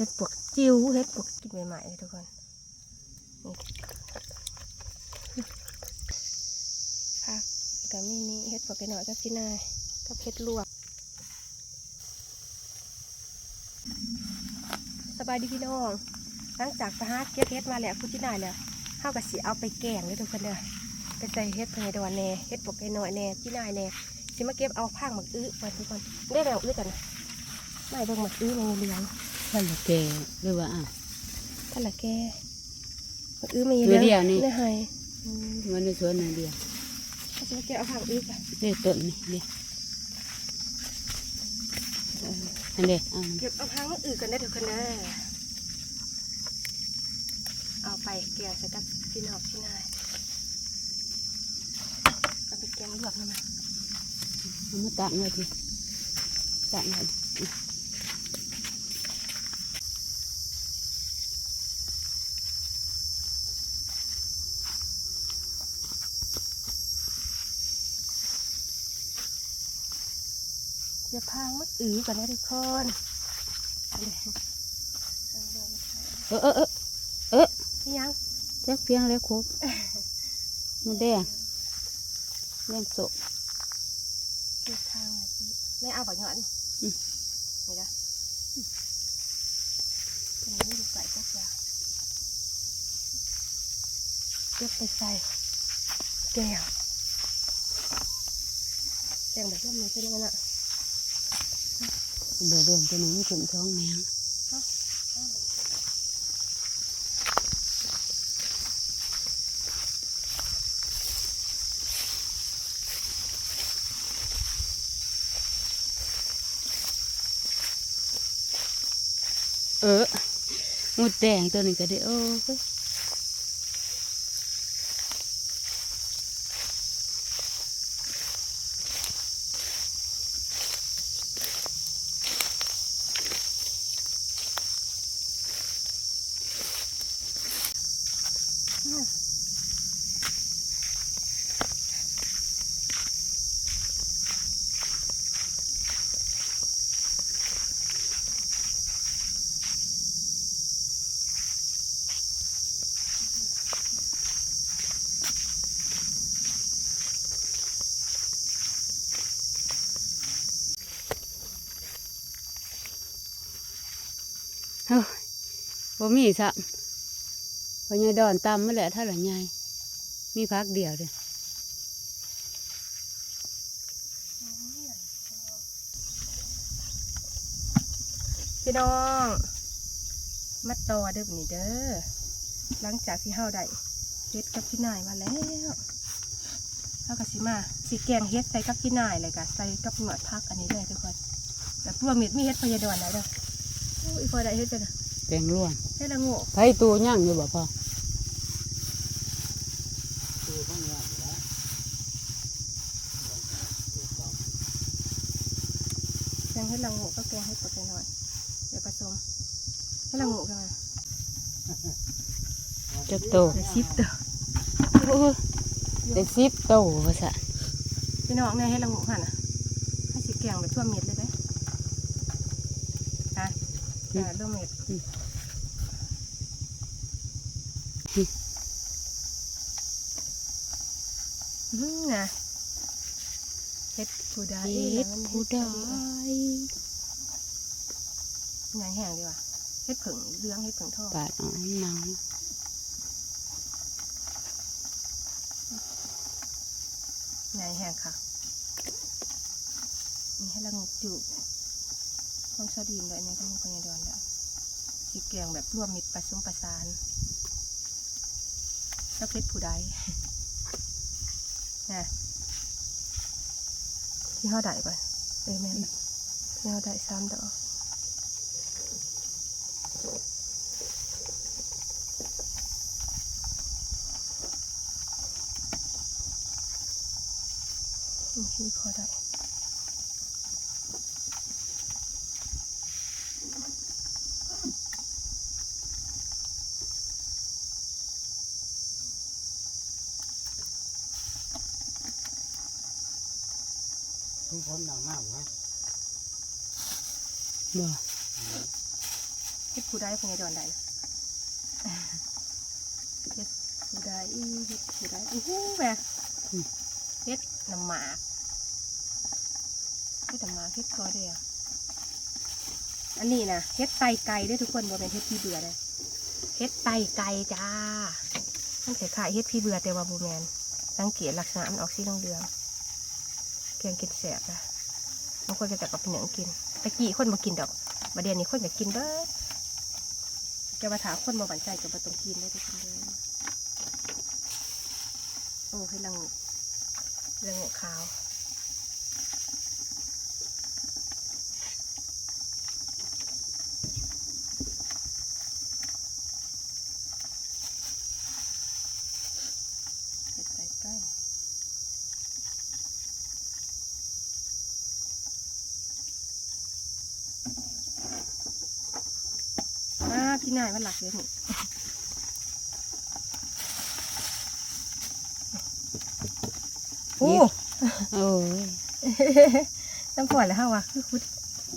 เห็ดปวกจิ้วเห็ดปวกกินใหม่ๆเลยทุกคนนี่ผักกับมีนี่เห็ดปวกไปหน่อยกับพี่นายกับเห็ดลวกสบายดีพี่น้องหลังจากไปหาเก็บเห็ดมาแล้วคุณพี่นายแล้วเข้ากับสีเอาไปแกงเลยทุกคนเด้อไปใส่เห็ดเพนดอนแหน่เห็ดปวกไปหน่อยแหน่พี่นายแหน่สิมาเก็บเอาผ้าหมักอื้อมาทุกคนได้แล้วอื้อกันไม่เบิ่งหมักอื้อมันเหลือง ท่านละแกหรือว่าอะ ท่านละแกหมักอื้อมีตัวเดียวนี่เนื้อไห้อืมมันในสวนนั่นเดียวเขาจะมาเก็บเอาผ้างอื้อกันเด็ต้นนี่เด็อันเด็อะเก็บเอาผ้างหมักอื้อกันได้ทุกคนนะเอาไปแกงใส่กับพี่น้องพี่นายเอาไปแกงลวกนะมันเอามาตั้งไว้ทีตั้งไว้อย่าพางมัดอือก่อนนะทุกคนเออเออเออเออนี่ยังแจักเพียงแล้วครบหมูแดงแดงสดเก็บทางหน่อยสิไม่เอาบ่หย่อนอืมนี่นะตรงนี้ดูใส่ก็จะเก็บไปใส่แกงแกงแบบนี้มีเป็นยังไงน่ะ เดือดเดือดตัวหนึ่งขึ้นท้องแมงเออหมูแดงตัวนี้ก็ได้โอ้ย เฮ้ยบ่มีสับพอใหญ่ดอนตำมาแหละเท่าไหร่ใหญ่มีพักเดียวเด้อพี่น้องมาต่อเด้อนี่เด้อหลังจากที่เฮาได้เฮ็ดกับพี่นายมาแล้วเฮาก็สิมาสิแกงเฮ็ดใส่กับพี่นายเลยก็ใส่กับหนวดพักอันนี้เลยทุกคนแบบรวมมิดมีเฮ็ดพยาดอนไหนเด้อ อ้ยพอได้เฮ็ดเป็นอะแกงร่วงเฮ็ดละโง่ไผตัวย่างอยู่บ่พ่อแกงเฮ็ดละโง่ก็แกงเฮ็ดปกติหน่อยเดี๋ยวผสมเฮ็ดละโง่กันมาจักโตเดี๋ยวซิปเด้อโอ้ยได้สิบโตว่าซะพี่น้องเนี่ยเฮ็ดละโง่หั่นน่ะให้สิแกงแบบทั่วเม็ดเลยเด้อฮะ แกงแบบทั่วเม็ดอืมนะเฮ็ดผู้ใดเฮ็ดผู้ใดหนังแห้งดีว่าเฮ็ดผึ่งเหลืองเฮ็ดผึ่งทองปาดอ๋อหนังหนังแห้งค่ะ นี่ให้ละงจุค วามชอบดีมเลยในกระมุงพญาดอนแล้วสีเกียงแบบร่วมมิตรประสมประสานแล้วเพชรผู้ใดนะที่ห้าได้ป่ะเอ้ยแม่ที่ห้าได้สามดอกที่พอได้ ทุกคนหนังมากไหมบ่เฮ็ดผู้ได้พญาดอนได้นะเฮ็ดผู้ได้อีเฮ็ดผู้ได้อู้หูแหวะเฮ็ดน้ำหมากเฮ็ดน้ำหมากเฮ็ดกอเดียวอันนี้นะเฮ็ดไตไก่เด้วยทุกคนบ่เป็นเฮ็ดพี่เบื่อเลยเฮ็ดไตไก่จ้ามันคล้ายๆเฮ็ดพี่เบื่อแต่ว่าบ่แมนสังเกตลักษณะมันออกสีเหลือง ๆแกงกินแสบนะบางคนก็จะกับเป็นหนังกินตะกี้คนมากินดอกมาเดี๋ยวนี้คนก็กินเด้อจะมาถามคนมาบันใจจะมาตรงกินได้ทุกคนเลยโอ้ให้ลังลังขาว เห็ดใส่ใกล้ อ่าพี่นายมันหลักเลยนี่โอ้โอ้ยต้องปล่อยแล้วฮะวะคือคุด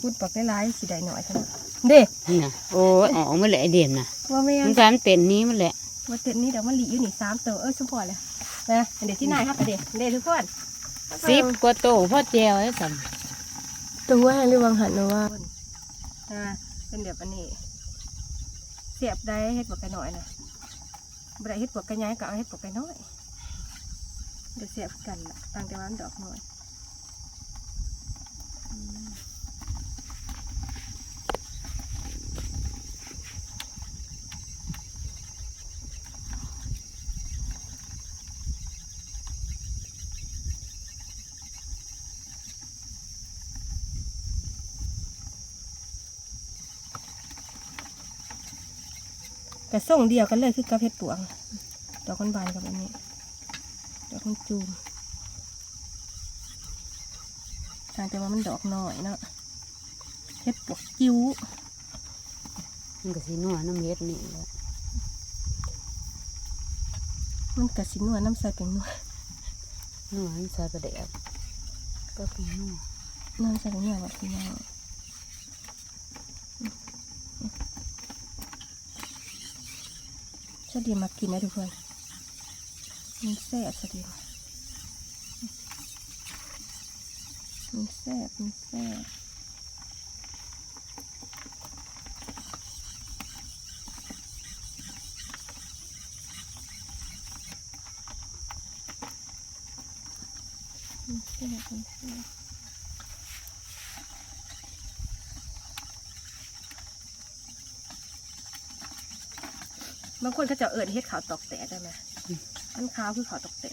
คุดปักได้ร้ายๆสีใดหน่อยเท่านั้นเด้นี่นะโอ้ยออกมาแหละไอเด่นนะว่าไม่มันการเป็นนี้มันแหละว่าเต็นนี่เดี๋ยวมันหลีอยู่นี่สามตัวเออสมพอเลยนะเดี๋ยวที่นายครับเด็ดเด็ดทุกคนสิบกว่าโตพ่อแจวไอ้สัมตัวหรือวังหันนะว่าอ่าเป็นแบบอันนี้เสียบได้เฮ็ดบวกไก่น้อยนะบ่ได้เฮ็ดบวกไก่ใหญ่ก็เอาเฮ็ดบวกไก่น้อยเดี๋ยวเสียบกันละตั้งแต่วันดอกน้อยอืม แต่ส่งเดียวกันเลยคือกับเฮ็ดปวง ดอกมันบานกับอันนี้ ดอกมันจูมต่างแต่ว่ามันดอกน้อยเนาะเฮ็ดปวกจิ้วมันก็สินัวน้ำเฮ็ดนี่แหละมันกะสินัวน้ำใสเป็นนัวนัวมันใส่ประเดี๋ยวก็เป็นนัวน้ำใสเป็นนัวแบบพี่น้อง สดีมากินนะทุกคนมันแซ่บสดีมมันแซ่บมันแซ่บมันแซ่บมันแซ่บ บางคนเขาจะเอิญเฮ็ดขาวตอกแตะได้ไหมอันขาวคือขาวตอกแตะ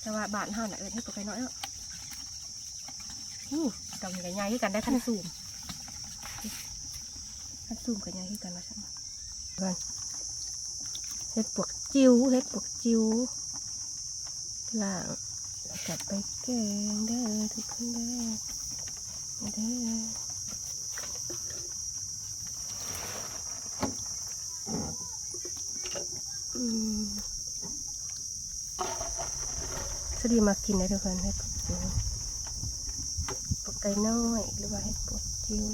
แต่ว่าบ้านเฮาน่ะเอิญเฮ็ดตัวไก่น้อยเนาะอู้ดอกใหญ่ๆคือกันได้คันซูมคันซูมกันใหญ่กันว่าซั่นเบิ่งเฮ็ดปวกจิ๋วเฮ็ดปวกจิ๋วล่างกลับไปแกงเด้ทุกคนเด้อเด้อ อืม สดีมากินนะทุกคนเห็ดปวกจิ๋วปวกไก่น้อยหรือว่าเห็ดปวกจิ๋ว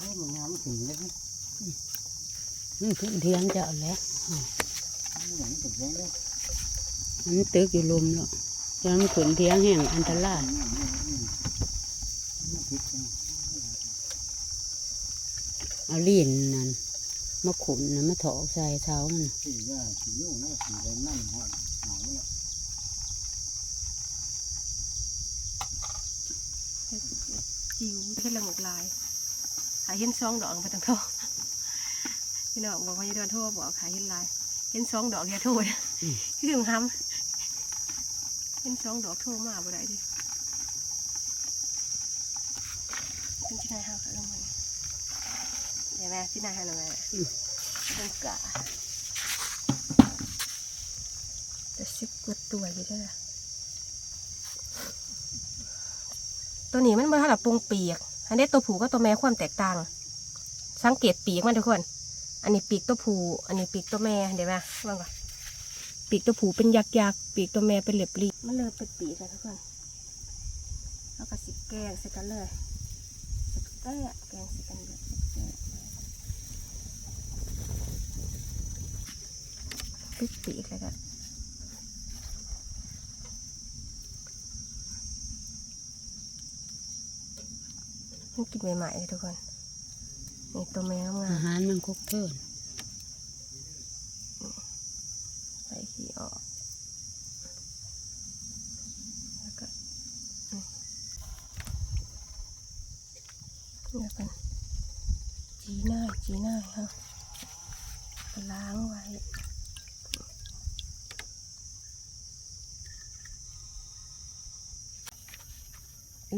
มันงามถึงเลยนะมันขึ้นเทียงเจ้าแหล้วมันหลังถึงเลยนะมันตึกอยู่ลุมแล้วแล้วมันขึ้นเทียงแห่งอันตรายมันผิดนะ เอาลีนนั่นมาขุนนะมาถอกใส่เท้ามันสีว่าสียุ่งนะสีแดงนั่นหอดหนาวแล้วจิ๋วเห็ดละงกลายขายเห็นซองดอกไปตั้งเทอพี่น้องบอกว่าจะเดินโทรบอกขายเห็นลาย เห็นซองดอกอย่าโทษคือถึงทำเห็นซองดอกโทรมากบ่ได้ดิ เป็นที่ไหนห้าค่ะลงมาเดี๋ยวแม่ที่ไหนห้าหน่อยเป็นกะจะสิบกว่าตัวอยู่ด้วยตัวนี้มันมาเท่ากับปรุงเปียก อันนี้ตัวผูก็ตัวแม่ความแตกต่าง สังเกตปีกมันทุกคน อันนี้ปีกตัวผู อันนี้ปีกตัวแม่ เดี๋ยวมาว่างก่อนปีกตัวผูเป็นยักษ์ยักปีกตัวแม่เป็นเหล็บลีมันเริ่มเป็นปีกแล้วทุกคน แล้วก็สิแกงใส่กันเลย แซ่บแกงใส่กันแบบแซ่บปิดปีกแล้วก็มันกินใหม่ๆเลยทุกคน นี่ตัวแมวงาอาหารมันคุกเทิน ใส่ขี้ออก แล้วก็อืมแล้วกันจีหน้าจีหน้าฮะล้างไว้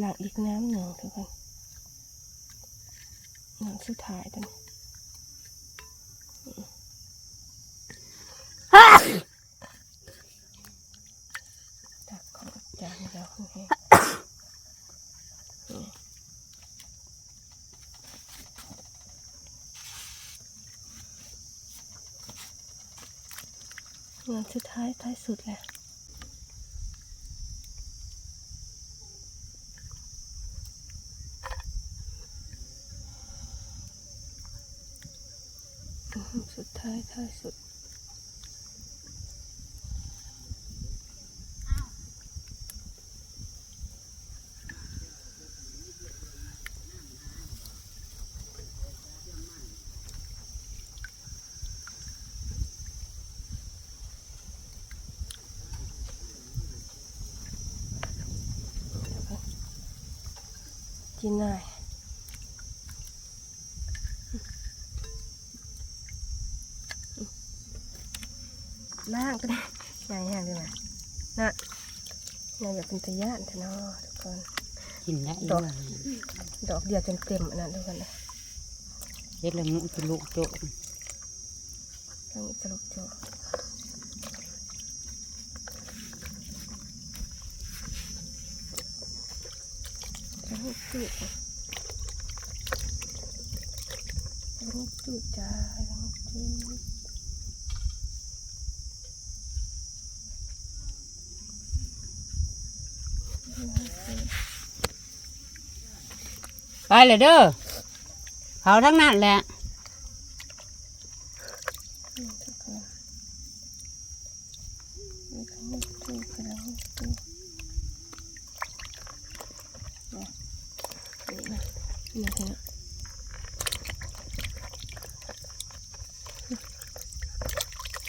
ล้างอีกน้ำหนึ่งทุกคนน้ำสุดท้ายตัวนี้ตักของจานแล้วนี่งานสุดท้ายท้ายสุดแหละอื้อหือสุด ท้ายสุดกินได้ ล่างก็ได้ใหญ่แห้งด้วยนะน่ะใหญ่แบบเป็นตะย่านเถอะเนาะทุกคนกินได้ดอกด้วยดอกเดียวจนเต็มอันนั้นทุกคนเลยเฮ็ดละมุเป็นลูกโจกทั้งสรุปโจทั้งจุดทั้งจุดจ้าทั้งจุด ไปเลยเด้อเขาทั้งนั้นแหละ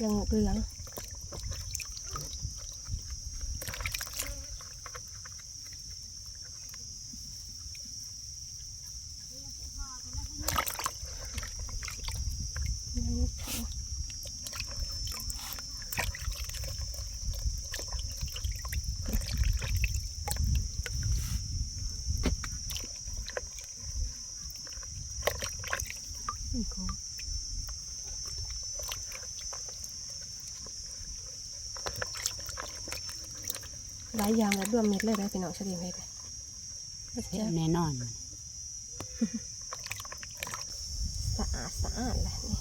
ยังหมดเลยแล้วง หลายอย่างแล้วรวมมิดเลยได้พี่น้องเฉลี่ยเม็ดเลยเฮ็ดแน่นอนสะอาดสะอาดแหละนี่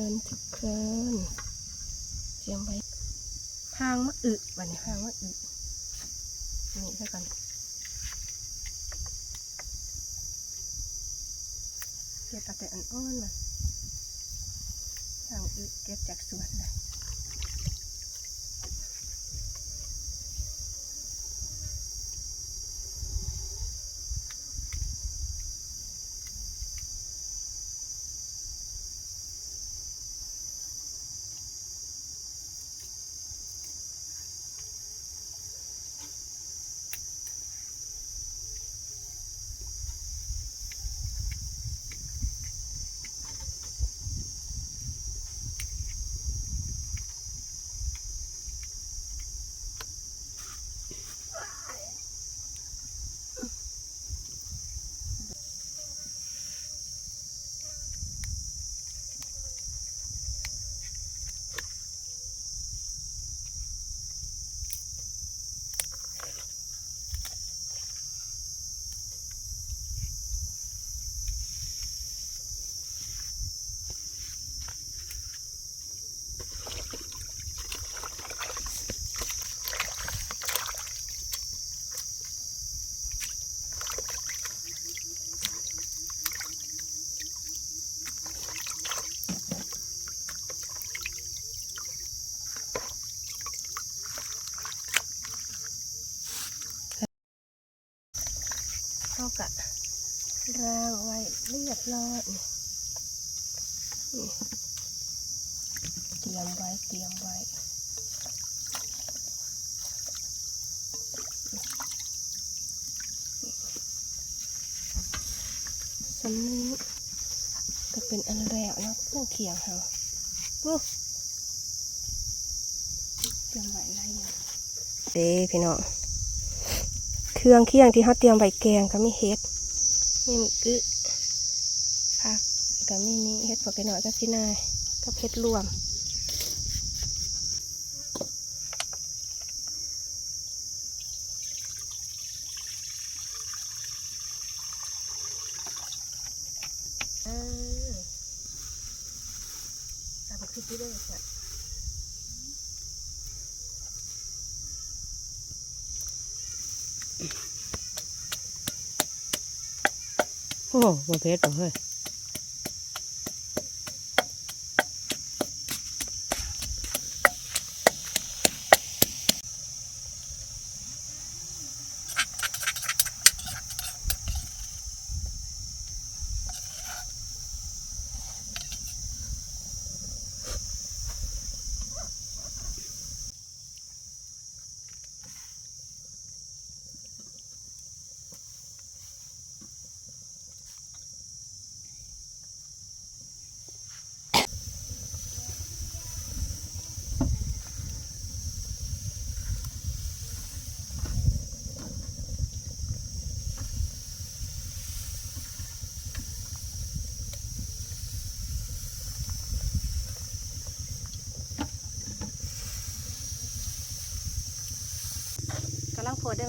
คินทุกเคินเจียมไว้างมะอึวันนี้หางมะอึนี่ใช่กันเก็บอาแต่อันอ้อนมาหางอึเก็บจากสวนเลย เข้ากะร่างไว้เรียบร้อยนี่เตรียมไว้เตรียมไว้สำนี้ก็เป็นอันแรกนะเครื่องเคียงเฮาโอ้เตรียมไว้ไรอย่างเด้พี่น้อง รื่องเคียงที่เขาเตรียมใบแกงก็มีเห็ดมีหมึกกึผักก็มีนี่เห็ดผักกระหน่อยก็พี่นายก็เห็ดรวมอ่าตามคือที่ได้จ้ะ โอ้บ่เผ็ดบ่เฮ้ยกำลังโพดไ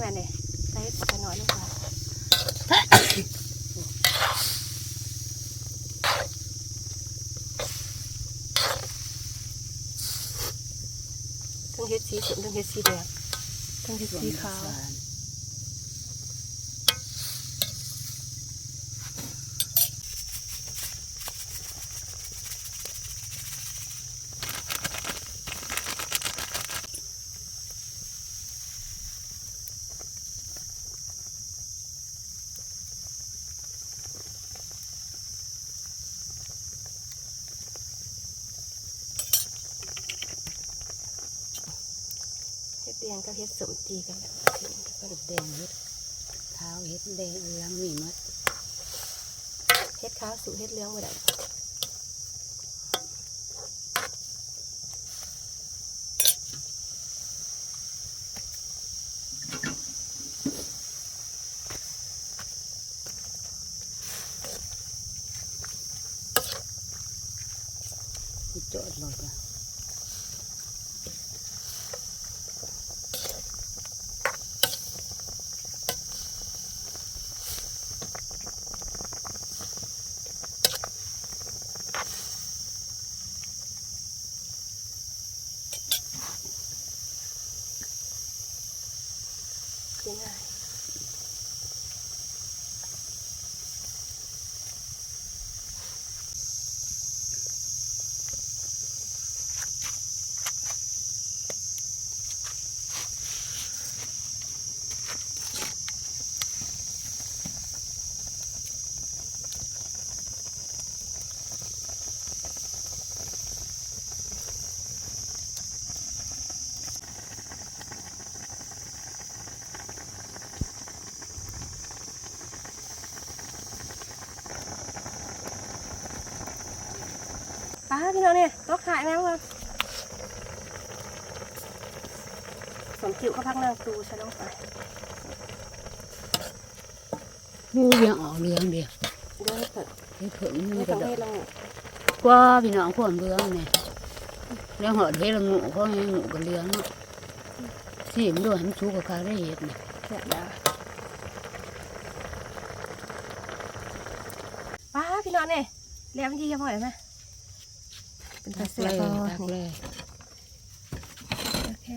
แม่เนี่ยใส่ผักกระหน่อยลงไปทั้งเห็ดสีส้มทั้งเห็ดสีแดงทั้งเห็ดสีขาว เฮ็ ดแดงกับเฮ็ดสมตีกันแล้วเห็ดแดงเห็ดขาวเห็ดแดงเหลืองมีหมดเฮ็ดขาวสู่เฮ็ดเหลืองบ่ได้ พี่น้องเนี่ยต้องขายแม่วะสมจิ๋วเขาพักนางตูฉันต้องไปงูเลี้ยงออกเลี้ยงเดียวเดินเถอะเลี้ยงเพิ่งงูไม่กต้ระองดอให้กเรากว่าพี่น้องขวมเลี้ยงเนี่ยเลี้ยงหอดเฮ็ดละงูเพราะให้งูก็เลี้ยงเนาะสิมนด้วยให้มันชูกับคาได้เห็ดเนี่ยเสียดาป้าพี่น้องเนี่ยเลี้ยงมันยี่ห้อไหมเป็นตาตักเสีเลยยบอตักนี่เลยโอเค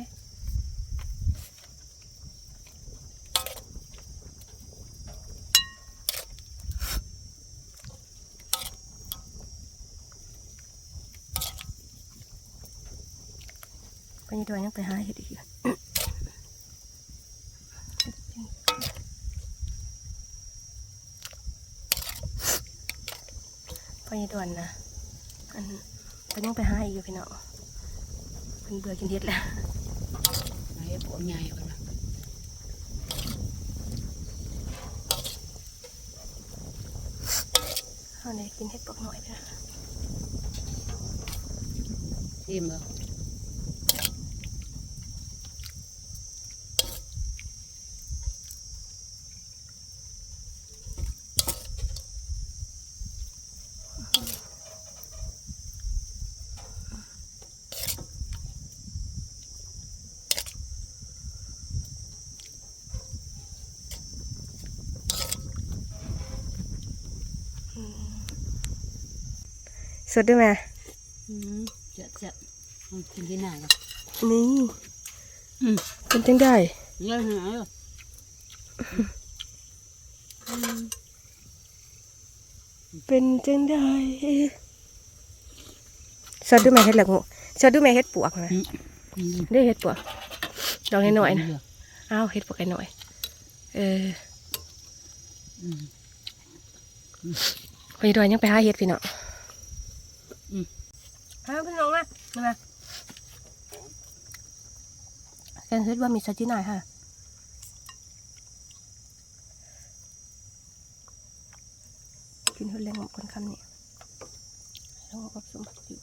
ไปนี่ตัวยังไปหาเห็ดอีกอยู่พอยี่ด่วนนะอัน ก็ยังไปหาอีกอยู่พี่น้องเป็นเบื่อกินเห็ดแล้วไอ้ปวใหญ่กว่านะเอาเนี่ยกินเห็ดปอกหน่อยไปนะสิมบ่ สดด้วยไหมอืมเจ็บเจ็บเอากินที่ไหนกันนี่อืมเป็นจังได้เยอะหายอะอืมเป็นจังได้สดด้วยไหมเห็ดหลักงูสดด้วยไหมเห็ดปวกนะอืมได้เห็ดปวกดอกน้อยๆนะอ้าวเห็ดปวกน้อยๆเอออืมพอยี่ด่วนยังไปหาเห็ดพี่น้อ งอืมหาพี่น้องนะมามาแกงเห็ดว่ามีสักที่ไหนฮะกินเห็ดแรงคนคำนี่แล้วก็สมบัติ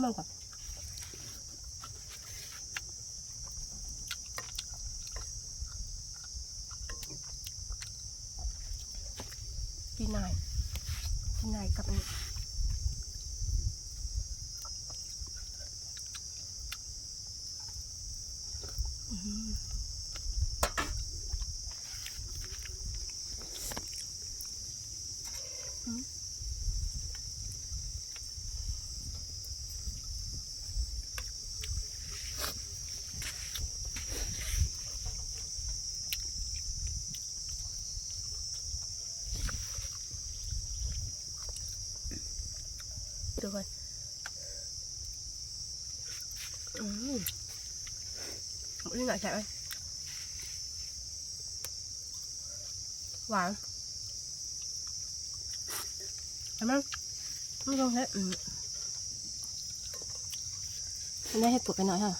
อยู่อืมมันก่อนพี่นายพี่นายกับนี่ หน่อยใช่ไหมหวานเห็นไหมไม่ต้องใช้อืมอันนี้เห้ปวดไปหน่อยฮะ